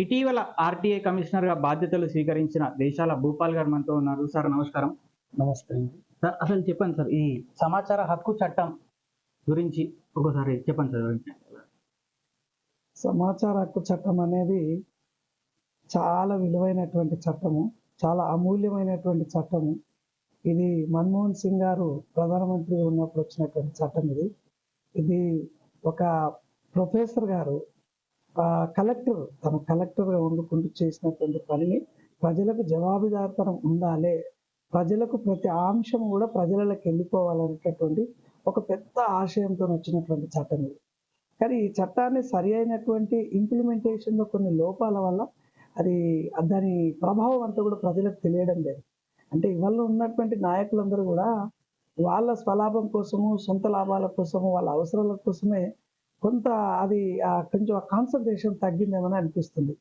ఇటీవల ఆర్టీఐ కమిషనర్గా బాధ్యతలు స్వీకరించిన దేశాల భూపాల్ గారు మనతో ఉన్నారు. సార్ నమస్కారం. నమస్తే అండి. సార్ అసలు చెప్పండి సార్ ఈ సమాచార హక్కు చట్టం గురించి ఒకసారి చెప్పండి సార్. సమాచార హక్కు చట్టం అనేది చాలా విలువైనటువంటి చట్టము చాలా అమూల్యమైనటువంటి చట్టము. ఇది మన్మోహన్ సింగ్ గారు ప్రధానమంత్రి ఉన్నప్పుడు వచ్చినటువంటి చట్టం ఇది. ఇది ఒక ప్రొఫెసర్ గారు కలెక్టర్ తన కలెక్టర్గా వండుకుంటూ చేసినటువంటి పనిని ప్రజలకు జవాబుదారితనం ఉండాలి. ప్రజలకు ప్రతి అంశం కూడా ప్రజలకు వెళ్ళిపోవాలనేటటువంటి ఒక పెద్ద ఆశయంతో వచ్చినటువంటి చట్టం ఇది. కానీ ఈ చట్టాన్ని సరి అయినటువంటి ఇంప్లిమెంటేషన్లో కొన్ని లోపాల వల్ల అది దాని ప్రభావం అంతా కూడా ప్రజలకు తెలియడం లేదు. అంటే ఇవాళ ఉన్నటువంటి నాయకులందరూ కూడా వాళ్ళ స్వలాభం కోసము సొంత లాభాల కోసము వాళ్ళ అవసరాల కోసమే కొంత అది ఆ కొంచెం కాన్సన్ట్రేషన్ తగ్గిందేమని అనిపిస్తుంది.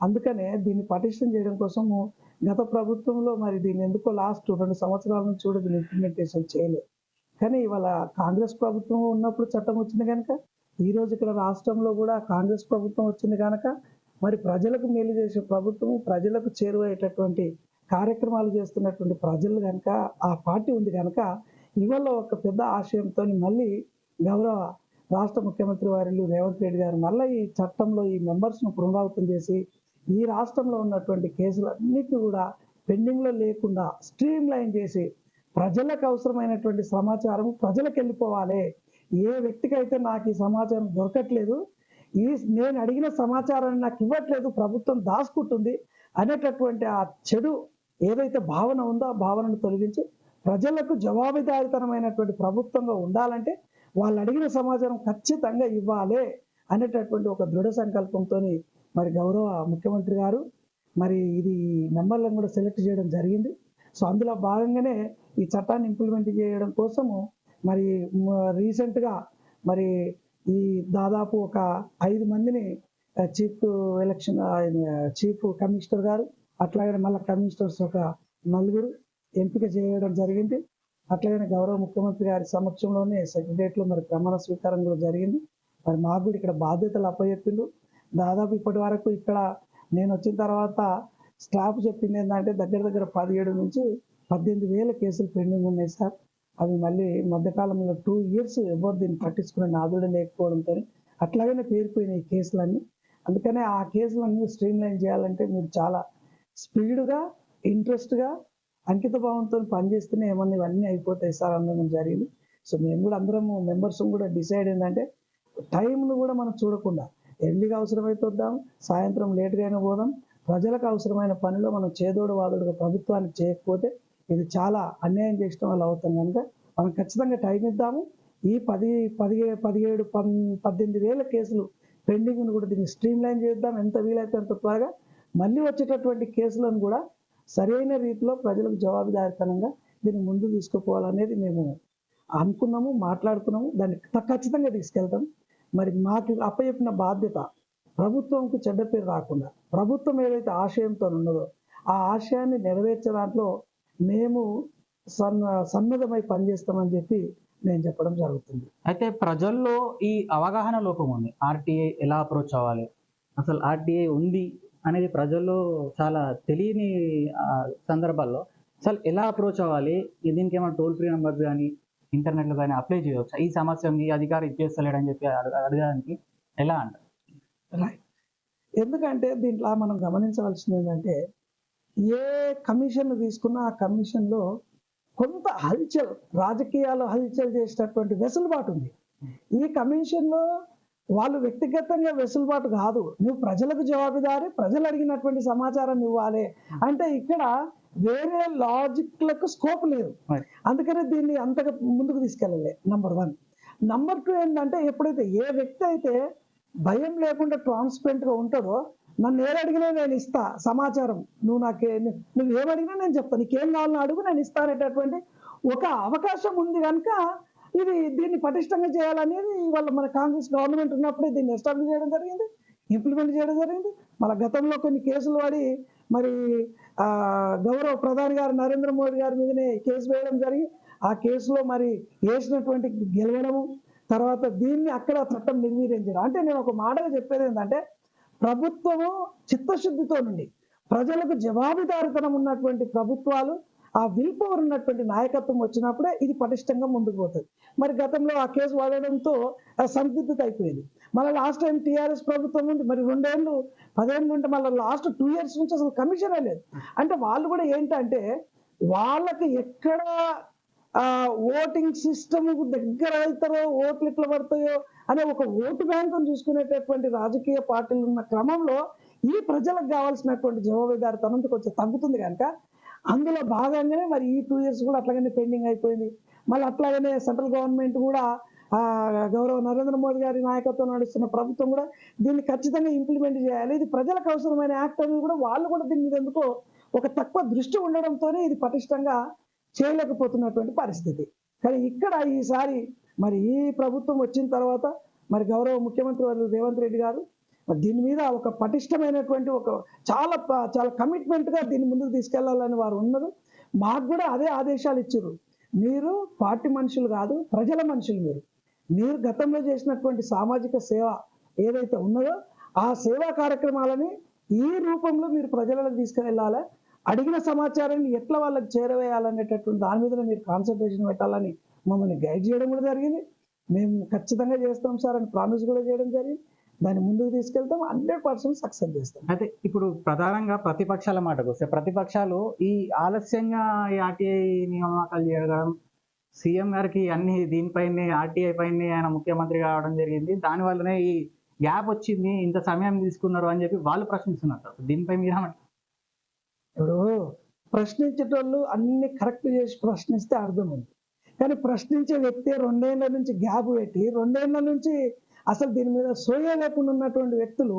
అందుకనే దీన్ని పటిష్టం చేయడం కోసము గత ప్రభుత్వంలో మరి దీన్ని ఎందుకో లాస్ట్ రెండు సంవత్సరాల నుంచి కూడా దీన్ని ఇంప్లిమెంటేషన్ చేయలేదు. కానీ ఇవాళ కాంగ్రెస్ ప్రభుత్వం ఉన్నప్పుడు చట్టం వచ్చింది కనుక ఈ రోజు ఇక్కడ రాష్ట్రంలో కూడా కాంగ్రెస్ ప్రభుత్వం వచ్చింది కనుక మరి ప్రజలకు మేలు చేసే ప్రభుత్వం ప్రజలకు చేరువయ్యేటటువంటి కార్యక్రమాలు చేస్తున్నటువంటి ప్రజలు కనుక ఆ పార్టీ ఉంది కనుక ఇవాళ ఒక పెద్ద ఆశయంతో మళ్ళీ గౌరవ రాష్ట్ర ముఖ్యమంత్రి వారిలు రేవంత్ రెడ్డి గారు మళ్ళీ ఈ చట్టంలో ఈ మెంబర్స్ను పునరావృతం చేసి ఈ రాష్ట్రంలో ఉన్నటువంటి కేసులన్నిటిని కూడా పెండింగ్లో లేకుండా స్ట్రీమ్ లైన్ చేసి ప్రజలకు అవసరమైనటువంటి సమాచారం ప్రజలకు వెళ్ళిపోవాలి. ఏ వ్యక్తికైతే నాకు ఈ సమాచారం దొరకట్లేదు ఈ నేను అడిగిన సమాచారాన్ని నాకు ఇవ్వట్లేదు ప్రభుత్వం దాచుకుంటుంది అనేటటువంటి ఆ చెడు ఏదైతే భావన ఉందో ఆ భావనను తొలగించి ప్రజలకు జవాబుదారితనమైనటువంటి ప్రభుత్వంగా ఉండాలంటే వాళ్ళు అడిగిన సమాచారం ఖచ్చితంగా ఇవ్వాలి అనేటటువంటి ఒక దృఢ సంకల్పంతో మరి గౌరవ ముఖ్యమంత్రి గారు మరి ఇది మెంబర్లను కూడా సెలెక్ట్ చేయడం జరిగింది. సో అందులో భాగంగానే ఈ చట్టాన్ని ఇంప్లిమెంట్ చేయడం కోసము మరి రీసెంట్గా మరి ఈ దాదాపు ఒక ఐదు మందిని చీఫ్ ఎలక్షన్ చీఫ్ కమిషనర్ గారు అట్లాగే మళ్ళీ కమిషనర్స్ ఒక నలుగురు ఎంపిక చేయడం జరిగింది. అట్లాగే గౌరవ ముఖ్యమంత్రి గారి సమక్షంలోనే సెక్రటరియట్లో మరి ప్రమాణ స్వీకారం కూడా జరిగింది. మరి మాకు కూడా ఇక్కడ బాధ్యతలు అప్పచెప్పిండు దాదాపు ఇప్పటి వరకు ఇక్కడ నేను వచ్చిన తర్వాత స్టాఫ్ చెప్పింది ఏంటంటే దగ్గర దగ్గర పదిహేడు నుంచి పద్దెనిమిది వేల కేసులు పెండింగ్ ఉన్నాయి సార్. అవి మళ్ళీ మధ్యకాలంలో టూ ఇయర్స్ ఎవరు దీన్ని పట్టించుకునే నాదుడు లేకపోవడంతో అట్లాగనే పేరుపోయినాయి ఈ కేసులన్నీ. అందుకనే ఆ కేసులన్నీ స్ట్రీమ్ లైన్ చేయాలంటే మీరు చాలా స్పీడ్గా ఇంట్రెస్ట్గా అంకిత భావంతో పనిచేస్తేనే ఏమన్నా ఇవన్నీ అయిపోతాయి సార్ అన్నది జరిగింది. సో మేము కూడా అందరము మెంబర్స్ కూడా డిసైడ్ ఏంటంటే టైంను కూడా మనం చూడకుండా ఎర్లీగా అవసరమైతే వద్దాం సాయంత్రం లేట్గా అయినా పోదాం ప్రజలకు అవసరమైన పనిలో మనం చేదోడు వాదోడుగా ప్రభుత్వానికి చేయకపోతే ఇది చాలా అన్యాయం చేసిన వల్ల అవుతాం కనుక మనం ఖచ్చితంగా టైం ఇద్దాము. ఈ పది పదిహే పదిహేడు పన్ పద్దెనిమిది వేల కేసులు పెండింగ్ను కూడా దీన్ని స్ట్రీమ్ లైన్ చేద్దాం. ఎంత వీలైతే అంత త్వరగా. మళ్ళీ వచ్చేటటువంటి కేసులను కూడా సరైన రీతిలో ప్రజలకు జవాబుదారితనంగా దీన్ని ముందు తీసుకుపోవాలనేది మేము అనుకున్నాము మాట్లాడుకున్నాము. దాన్ని ఖచ్చితంగా తీసుకెళ్తాం. మరి మాకు అప్పచెప్పిన బాధ్యత ప్రభుత్వంకు చెడ్డ పేరు రాకుండా ప్రభుత్వం ఏదైతే ఆశయంతో ఉన్నదో ఆ ఆశయాన్ని నెరవేర్చే దాంట్లో మేము సన్న సన్నద్ధమై పనిచేస్తామని చెప్పి నేను చెప్పడం జరుగుతుంది. అయితే ప్రజల్లో ఈ అవగాహన లోపం ఉంది. ఆర్టీఐ ఎలా అప్రోచ్ అవ్వాలి? అసలు ఆర్టీఐ ఉంది అనేది ప్రజల్లో చాలా తెలియని సందర్భాల్లో. అసలు ఎలా అప్రోచ్ అవ్వాలి? దీనికి ఏమైనా టోల్ ఫ్రీ నెంబర్స్ కానీ ఇంటర్నెట్లో కానీ అప్లై చేయవచ్చు ఈ సమస్య అధికారం అధికారి ఇచ్చేస్తలేడని చెప్పి అడగడానికి ఎలా అంటారు? రైట్ ఎందుకంటే దీంట్లో మనం గమనించవలసింది ఏంటంటే ఏ కమిషన్ తీసుకున్నా ఆ కమిషన్లో కొంత హల్చల్ రాజకీయాలు హల్చల్ చేసేటటువంటి వెసులుబాటు ఉంది. ఈ కమిషన్లో వాళ్ళు వ్యక్తిగతంగా వెసులుబాటు కాదు. నువ్వు ప్రజలకు జవాబుదారి ప్రజలు అడిగినటువంటి సమాచారం ఇవ్వాలి. అంటే ఇక్కడ వేరే లాజిక్లకు స్కోప్ లేదు. అందుకనే దీన్ని అంతగా ముందుకు తీసుకెళ్ళలే నంబర్ వన్ నంబర్ టూ ఏంటంటే ఎప్పుడైతే ఏ వ్యక్తి అయితే భయం లేకుండా ట్రాన్స్పరెంట్గా ఉంటాడో నన్ను ఏం అడిగినా నేను ఇస్తా సమాచారం. నువ్వు నాకే నువ్వు ఏమడిగినా నేను చెప్తా నీకేం కావాలని అడుగు నేను ఇస్తా అనేటటువంటి ఒక అవకాశం ఉంది కనుక ఇది దీన్ని పటిష్టంగా చేయాలనేది ఇవాళ మన కాంగ్రెస్ గవర్నమెంట్ ఉన్నప్పుడే దీన్ని ఎస్టాబ్లిష్ చేయడం జరిగింది ఇంప్లిమెంట్ చేయడం జరిగింది. మన గతంలో కొన్ని కేసులు పడి మరి ఆ, గౌరవ ప్రధాని గారు నరేంద్ర మోడీ గారి మీదనే కేసు వేయడం జరిగి ఆ కేసులో మరి వేసినటువంటి గెలవడము తర్వాత దీన్ని అక్కడ చట్టం నిర్వీర్యం అంటే నేను ఒక మాటగా చెప్పేది ఏంటంటే ప్రభుత్వము చిత్తశుద్ధితో నుండి ప్రజలకు జవాబుదారితనం ఉన్నటువంటి ప్రభుత్వాలు ఆ విల్ పవర్ ఉన్నటువంటి నాయకత్వం వచ్చినప్పుడే ఇది పటిష్టంగా ముందుకు పోతుంది. మరి గతంలో ఆ కేసు వాడడంతో సందిగ్ధత అయిపోయింది. మళ్ళీ లాస్ట్ టైం టీఆర్ఎస్ ప్రభుత్వం ఉంది. మరి రెండేళ్ళు పదేళ్ళు ఉంటే మళ్ళీ లాస్ట్ టూ ఇయర్స్ నుంచి అసలు కమిషనే లేదు. అంటే వాళ్ళు కూడా ఏంటంటే వాళ్ళకి ఎక్కడ ఆ ఓటింగ్ సిస్టమ్ దగ్గర అవుతారో ఓట్లు ఎట్లా పడతాయో అనే ఒక ఓటు బ్యాంకును చూసుకునేటటువంటి రాజకీయ పార్టీలు ఉన్న క్రమంలో ఈ ప్రజలకు కావాల్సినటువంటి జవాబుదారితనం కొంచెం తగ్గుతుంది కనుక అందులో భాగంగానే మరి ఈ టూ ఇయర్స్ కూడా అట్లాగనే పెండింగ్ అయిపోయింది. మళ్ళీ అట్లాగనే సెంట్రల్ గవర్నమెంట్ కూడా గౌరవ నరేంద్ర మోదీ గారి నాయకత్వం నడుస్తున్న ప్రభుత్వం కూడా దీన్ని ఖచ్చితంగా ఇంప్లిమెంట్ చేయాలి. ఇది ప్రజలకు అవసరమైన యాక్ట్ అనేది కూడా వాళ్ళు కూడా దీని మీద ఎందుకో ఒక తక్కువ దృష్టి ఉండడంతోనే ఇది పటిష్టంగా చేయలేకపోతున్నటువంటి పరిస్థితి. కానీ ఇక్కడ ఈసారి మరి ఈ ప్రభుత్వం వచ్చిన తర్వాత మరి గౌరవ ముఖ్యమంత్రి రేవంత్ రెడ్డి గారు దీని మీద ఒక పటిష్టమైనటువంటి ఒక చాలా చాలా కమిట్మెంట్గా దీన్ని ముందుకు తీసుకెళ్ళాలని వారు ఉన్నారు. మాకు కూడా అదే ఆదేశాలు ఇచ్చారు. మీరు పార్టీ మనుషులు కాదు ప్రజల మనుషులు మీరు. మీరు గతంలో చేసినటువంటి సామాజిక సేవ ఏదైతే ఉన్నదో ఆ సేవా కార్యక్రమాలని ఈ రూపంలో మీరు ప్రజలకు తీసుకువెళ్ళాలి అడిగిన సమాచారాన్ని ఎట్లా వాళ్ళకి చేరవేయాలనేటటువంటి దాని మీద మీరు కాన్సన్ట్రేషన్ పెట్టాలని మమ్మల్ని గైడ్ చేయడం కూడా జరిగింది. మేము ఖచ్చితంగా చేస్తాం సార్ అని ప్రామిస్ కూడా చేయడం జరిగింది. దాన్ని ముందుకు తీసుకెళ్తాం హండ్రెడ్ పర్సెంట్ సక్సెస్ చేస్తాం. అయితే ఇప్పుడు ప్రధానంగా ప్రతిపక్షాల మాటకు వస్తే ప్రతిపక్షాలు ఈ ఆలస్యంగా ఈ ఆర్టీఐ నియామకాలు చేయడం సీఎం గారికి అన్ని దీనిపైనే ఆర్టీఐ పైనే ఆయన ముఖ్యమంత్రి కావడం జరిగింది. దాని వల్లనే ఈ గ్యాప్ వచ్చింది ఇంత సమయం తీసుకున్నారు అని చెప్పి వాళ్ళు ప్రశ్నిస్తున్నారు దీనిపై మీరు ఏమంటారు? ఇప్పుడు ప్రశ్నించేటోళ్ళు అన్ని కరెక్ట్ చేసి ప్రశ్నిస్తే అర్థం ఉంది. కానీ ప్రశ్నించే వ్యక్తి రెండేళ్ళ నుంచి గ్యాప్ పెట్టి రెండేళ్ళ నుంచి అసలు దీని మీద సోయ లేకుండా ఉన్నటువంటి వ్యక్తులు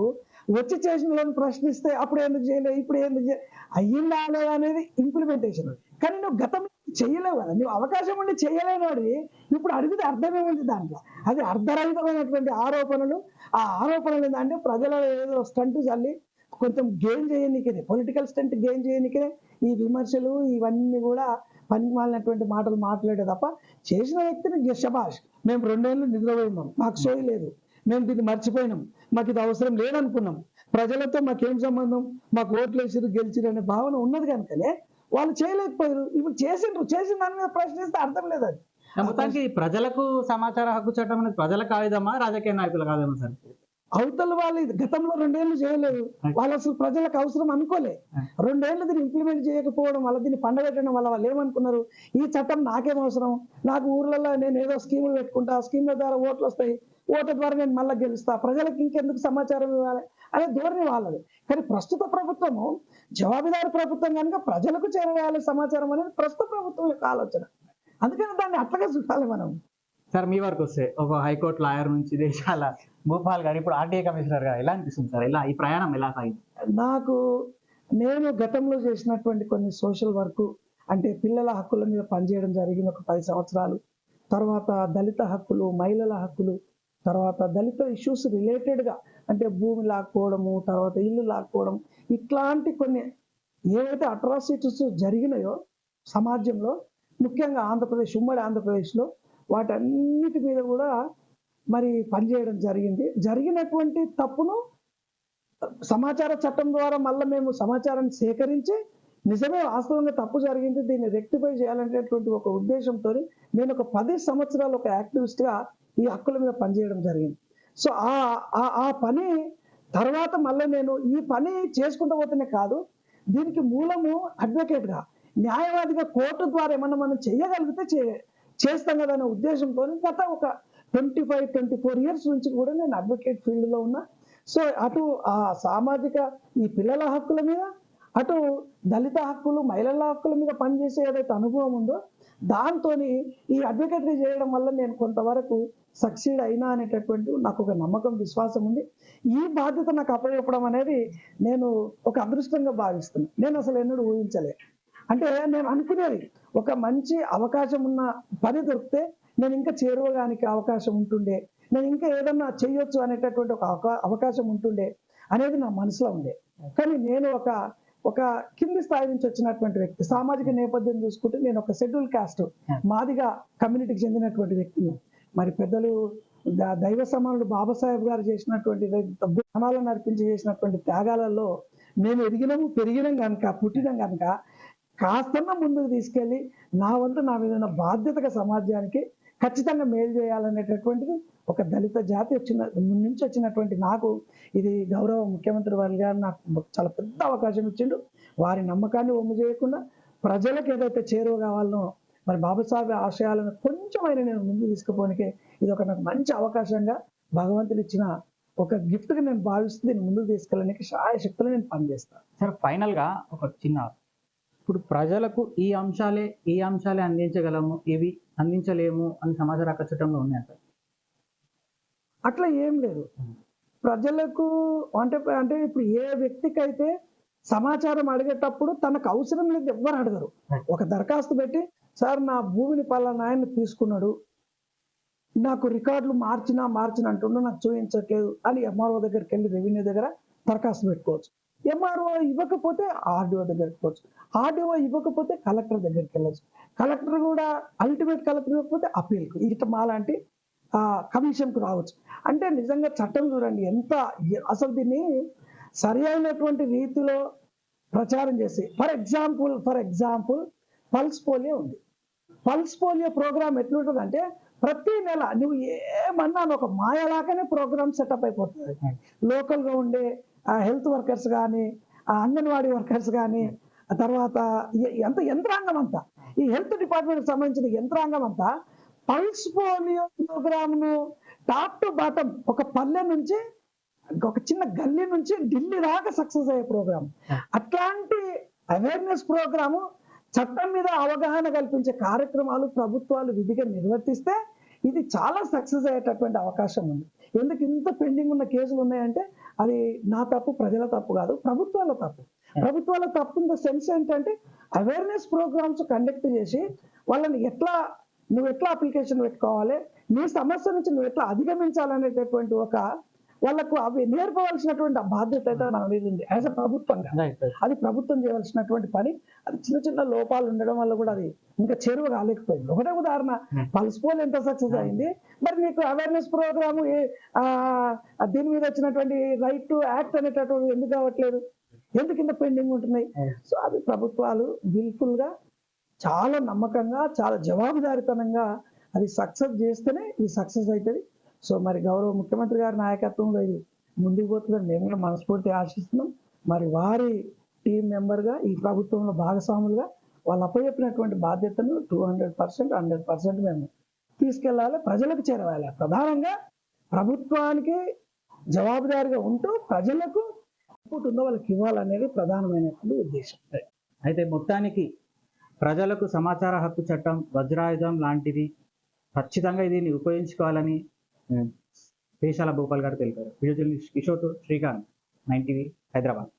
వచ్చి చేసిన వాళ్ళని ప్రశ్నిస్తే అప్పుడు ఎందుకు చేయలేదు ఇప్పుడు ఎందుకు చేయ అయ్యిందా లేదా అనేది ఇంప్లిమెంటేషన్ కానీ నువ్వు గతం చేయలేవు కదా. నువ్వు అవకాశం ఉండి చేయలేనివాడి ఇప్పుడు అడిగితే అర్థమే ఉంది దాంట్లో? అది అర్ధరహితమైనటువంటి ఆరోపణలు. ఆ ఆరోపణలు ఏంటంటే ప్రజల ఏదో స్టంట్ చల్లి కొంచెం గెయిన్ చేయనికనే పొలిటికల్ స్టంట్ గెయిన్ చేయనికనే ఈ విమర్శలు ఇవన్నీ కూడా పనిమాలినటువంటి మాటలు మాట్లాడే తప్ప చేసిన వ్యక్తిని "ఎస్, శబాష్ మేము రెండేళ్ళు నిద్రపోయినాం. మాకు సోయి లేదు. మేము దీన్ని మర్చిపోయినాం. మాకు ఇది అవసరం లేదనుకున్నాం. ప్రజలతో మాకేం సంబంధం? మాకు ఓట్లు వేసిరు గెలిచిరు అనే భావన ఉన్నది కనుకనే వాళ్ళు చేయలేకపోయారు ఇప్పుడు చేసిండ్రు. చేసిన దాని మీద ప్రశ్నిస్తే అర్థం లేదు అది. మొత్తానికి ప్రజలకు సమాచార హక్కు చట్టం అనేది ప్రజలకు కాదమ్మా రాజకీయ నాయకులు కాదమ్మా సార్? అవతల వాళ్ళు ఇది గతంలో రెండేళ్ళు చేయలేదు. వాళ్ళు అసలు ప్రజలకు అవసరం అనుకోలే. రెండేళ్ళు దీన్ని ఇంప్లిమెంట్ చేయకపోవడం వల్ల దీన్ని పండబెట్టడం వల్ల వాళ్ళు ఏమనుకున్నారు? ఈ చట్టం నాకేం అవసరం? నాకు ఊర్లలో నేను ఏదో స్కీములు పెట్టుకుంటా స్కీమ్ల ద్వారా ఓట్లు వస్తాయి. ఓట్ల ద్వారా నేను మళ్ళీ గెలుస్తా. ప్రజలకు ఇంకెందుకు సమాచారం ఇవ్వాలి? అనే ధోరణి వాళ్ళది. కానీ ప్రస్తుత ప్రభుత్వము జవాబుదారి ప్రభుత్వం కనుక ప్రజలకు చేరవేయాలి సమాచారం అనేది ప్రస్తుత ప్రభుత్వం యొక్క ఆలోచన. అందుకని దాన్ని అట్లగా చూడాలి మనం. సార్ మీ వరకు వస్తే ఒక హైకోర్టు లాయర్ నుంచి దేశాల భూపాల్ గారు ఇప్పుడు ఆర్టీఐ కమిషనర్గా ఎలా అనిపిస్తుంది సార్? ఎలా ఈ ప్రయాణం ఎలా సాగింది? నాకు నేను గతంలో చేసినటువంటి కొన్ని సోషల్ వర్క్ అంటే పిల్లల హక్కుల మీద పనిచేయడం జరిగింది ఒక పది సంవత్సరాలు తర్వాత దళిత హక్కులు మహిళల హక్కులు తర్వాత దళిత ఇష్యూస్ రిలేటెడ్గా అంటే భూమి లాక్కోవడము తర్వాత ఇల్లు లాక్కోవడం ఇట్లాంటి కొన్ని ఏవైతే అట్రాసిటీస్ జరిగినాయో సమాజంలో ముఖ్యంగా ఆంధ్రప్రదేశ్ ఉమ్మడి ఆంధ్రప్రదేశ్లో వాటన్నిటి మీద కూడా మరి పనిచేయడం జరిగింది. జరిగినటువంటి తప్పును సమాచార చట్టం ద్వారా మళ్ళీ మేము సమాచారాన్ని సేకరించి నిజమే వాస్తవంగా తప్పు జరిగింది దీన్ని రెక్టిఫై చేయాలనేటువంటి ఒక ఉద్దేశంతో నేను ఒక పది సంవత్సరాలు ఒక యాక్టివిస్ట్గా ఈ హక్కుల మీద పనిచేయడం జరిగింది. సో ఆ ఆ- పని తర్వాత మళ్ళీ నేను ఈ పని చేసుకుంటూ పోతేనే కాదు దీనికి మూలము అడ్వకేట్గా న్యాయవాదిగా కోర్టు ద్వారా ఏమన్నా మనం చేయగలిగితే చే చేస్తాం కదా అనే ఉద్దేశంతో గత ఒక twenty five twenty four years నుంచి కూడా నేను అడ్వకేట్ ఫీల్డ్లో ఉన్నా. సో అటు ఆ సామాజిక ఈ పిల్లల హక్కుల మీద అటు దళిత హక్కులు మహిళల హక్కుల మీద పనిచేసే ఏదైతే అనుభవం ఉందో దాంతో ఈ అడ్వకేటరీ చేయడం వల్ల నేను కొంతవరకు సక్సీడ్ అయినా అనేటటువంటి నాకు ఒక నమ్మకం విశ్వాసం ఉంది. ఈ బాధ్యత నాకు అప్పచెప్పడం అనేది నేను ఒక అదృష్టంగా భావిస్తున్నాను నేను అసలు ఎన్నడూ ఊహించలే. అంటే నేను అనుకునేది ఒక మంచి అవకాశం ఉన్న పని దొరికితే నేను ఇంకా చేరువగానికి అవకాశం ఉంటుండే నేను ఇంకా ఏదన్నా చేయొచ్చు అనేటటువంటి ఒక అవకా- అవకాశం ఉంటుండే అనేది నా మనసులో ఉండే. కానీ నేను ఒక ఒక కింది స్థాయి నుంచి వచ్చినటువంటి వ్యక్తి సామాజిక నేపథ్యం చూసుకుంటే నేను ఒక షెడ్యూల్ కాస్ట్ మాదిగా కమ్యూనిటీకి చెందినటువంటి వ్యక్తిని మరి పెద్దలు దైవ సమానుడు బాబాసాహెబ్ గారు చేసినటువంటి గ్రామాలను నడిపించి చేసినటువంటి త్యాగాలలో మేము ఎదిగినాము పెరిగినాం కనుక పుట్టినాం కనుక కాస్తన్న ముందుకు తీసుకెళ్ళి నా వంతు నా మీద ఉన్న బాధ్యతగా సమాజానికి ఖచ్చితంగా మేలు చేయాలనేటటువంటిది ఒక దళిత జాతి వచ్చిన ముందు నుంచి వచ్చినటువంటి నాకు ఇది గౌరవ ముఖ్యమంత్రి వారి గారు నాకు చాలా పెద్ద అవకాశం ఇచ్చిండు. వారి నమ్మకాన్ని ఒమ్ము చేయకుండా ప్రజలకు ఏదైతే చేరువ కావాలనో మరి బాబాసాహెబ్ ఆశయాలను కొంచెమైనా నేను ముందు తీసుకుపోనికే ఇది ఒక నాకు మంచి అవకాశంగా భగవంతుడు ఇచ్చిన ఒక గిఫ్ట్గా నేను భావిస్తూ దీన్ని ముందుకు తీసుకెళ్ళడానికి శాయ శక్తులు నేను పనిచేస్తాను. సార్ ఫైనల్గా ఒక చిన్న ఇప్పుడు ప్రజలకు ఈ అంశాలే ఈ అంశాలే అందించగలము ఇవి అందించలేము అని సమాచార హక్కు చట్టంలో ఉన్నాయి సార్ అట్లా ఏం లేదు. ప్రజలకు అంటే అంటే ఇప్పుడు ఏ వ్యక్తికి అయితే సమాచారం అడిగేటప్పుడు తనకు అవసరం లేదు ఎవ్వరు అడగరు. ఒక దరఖాస్తు పెట్టి సార్ నా భూమిని పలానా ఆయన తీసుకున్నాడు. నాకు రికార్డులు మార్చినా మార్చిన అంటుండు నాకు చూపించట్లేదు అని ఎంఆర్ఓ దగ్గరికి వెళ్ళి రెవెన్యూ దగ్గర దరఖాస్తు పెట్టుకోవచ్చు. ఎంఆర్ఓ ఇవ్వకపోతే ఆర్డీఓ దగ్గరికి పోవచ్చు. ఆర్డీఓ ఇవ్వకపోతే కలెక్టర్ దగ్గరికి వెళ్ళచ్చు. కలెక్టర్ కూడా అల్టిమేట్ కలెక్టర్ ఇవ్వకపోతే అప్పీల్కు ఇట్లా మాలాంటి ఆ, కమిషన్కు రావచ్చు. అంటే నిజంగా చట్టం చూడండి ఎంత అసలు దీన్ని సరి అయినటువంటి రీతిలో ప్రచారం చేసి for example for example pulse polio ఉంది. పల్స్ పోలియో ప్రోగ్రామ్ ఎట్లుంటుంది అంటే ప్రతి నెల నువ్వు ఏమన్నా ఒక మాయలాగానే ప్రోగ్రామ్ సెటప్ అయిపోతుంది. లోకల్గా ఉండే హెల్త్ వర్కర్స్ కానీ ఆ అంగన్వాడీ వర్కర్స్ కానీ ఆ తర్వాత ఎంత యంత్రాంగం అంతా? ఈ హెల్త్ డిపార్ట్మెంట్ సంబంధించిన యంత్రాంగం అంతా పల్స్ పోలియో ప్రోగ్రామ్ను టాప్ టు బాటం ఒక పల్లె నుంచి ఒక చిన్న గల్లీ నుంచి ఢిల్లీ దాకా సక్సెస్ అయ్యే ప్రోగ్రామ్ అట్లాంటి అవేర్నెస్ ప్రోగ్రాము చట్టం మీద అవగాహన కల్పించే కార్యక్రమాలు ప్రభుత్వాలు విధిగా నిర్వర్తిస్తే ఇది చాలా సక్సెస్ అయ్యేటటువంటి అవకాశం ఉంది. ఎందుకు ఇంత పెండింగ్ ఉన్న కేసులు ఉన్నాయంటే అది నా తప్పు ప్రజల తప్పు కాదు ప్రభుత్వాల తప్పు. ప్రభుత్వాల తప్పు ఇన్ ద సెన్స్ ఏంటంటే అవేర్నెస్ ప్రోగ్రామ్స్ కండక్ట్ చేసి వాళ్ళని ఎట్లా నువ్వు ఎట్లా అప్లికేషన్ పెట్టుకోవాలి నీ సమస్య నుంచి నువ్వు ఎట్లా అధిగమించాలనేటటువంటి ఒక వాళ్ళకు అవి నేర్పవలసినటువంటి ఆ బాధ్యత అయితే మన మీద ఉంది. యాజ్ అ ప్రభుత్వంగా అది ప్రభుత్వం చేయవలసినటువంటి పని. అది చిన్న చిన్న లోపాలు ఉండడం వల్ల కూడా అది ఇంకా చేరువ కాలేకపోయింది. ఒకటే ఉదాహరణ Hmm. పల్స్ పోల్ ఎంత సక్సెస్ అయింది మరి నీకు అవేర్నెస్ ప్రోగ్రామ్ దీని మీద వచ్చినటువంటి రైట్ టు యాక్ట్ అనేటటువంటి ఎందుకు కావట్లేదు? ఎందుకు ఇంత పెండింగ్ ఉంటున్నాయి? Hmm. సో అది ప్రభుత్వాలు విల్ఫుల్గా చాలా నమ్మకంగా చాలా జవాబుదారితనంగా అది సక్సెస్ చేస్తేనే ఇది సక్సెస్ అవుతుంది. సో మరి గౌరవ ముఖ్యమంత్రి గారి నాయకత్వంలో ఇది ముందుకు పోతుందని మేము కూడా మనస్ఫూర్తిగా ఆశిస్తున్నాం. మరి వారి టీం మెంబర్గా ఈ ప్రభుత్వంలో భాగస్వాములుగా వాళ్ళు అప్పచెప్పినటువంటి బాధ్యతను two hundred percent hundred percent మేము తీసుకెళ్ళాలి ప్రజలకు చేరవాలి. ప్రధానంగా ప్రభుత్వానికి జవాబుదారిగా ఉంటూ ప్రజలకు సపోర్ట్ ఉందో వాళ్ళకి ఇవ్వాలనేది ప్రధానమైనటువంటి ఉద్దేశం. అయితే మొత్తానికి ప్రజలకు సమాచార హక్కు చట్టం వజ్రాయుధం లాంటిది ఖచ్చితంగా దీన్ని ఉపయోగించుకోవాలని ఉమ్, పేషాల భూపాల్ గారు తెలిపారు. Video journalist Kishore Srikanth nine TV Hyderabad.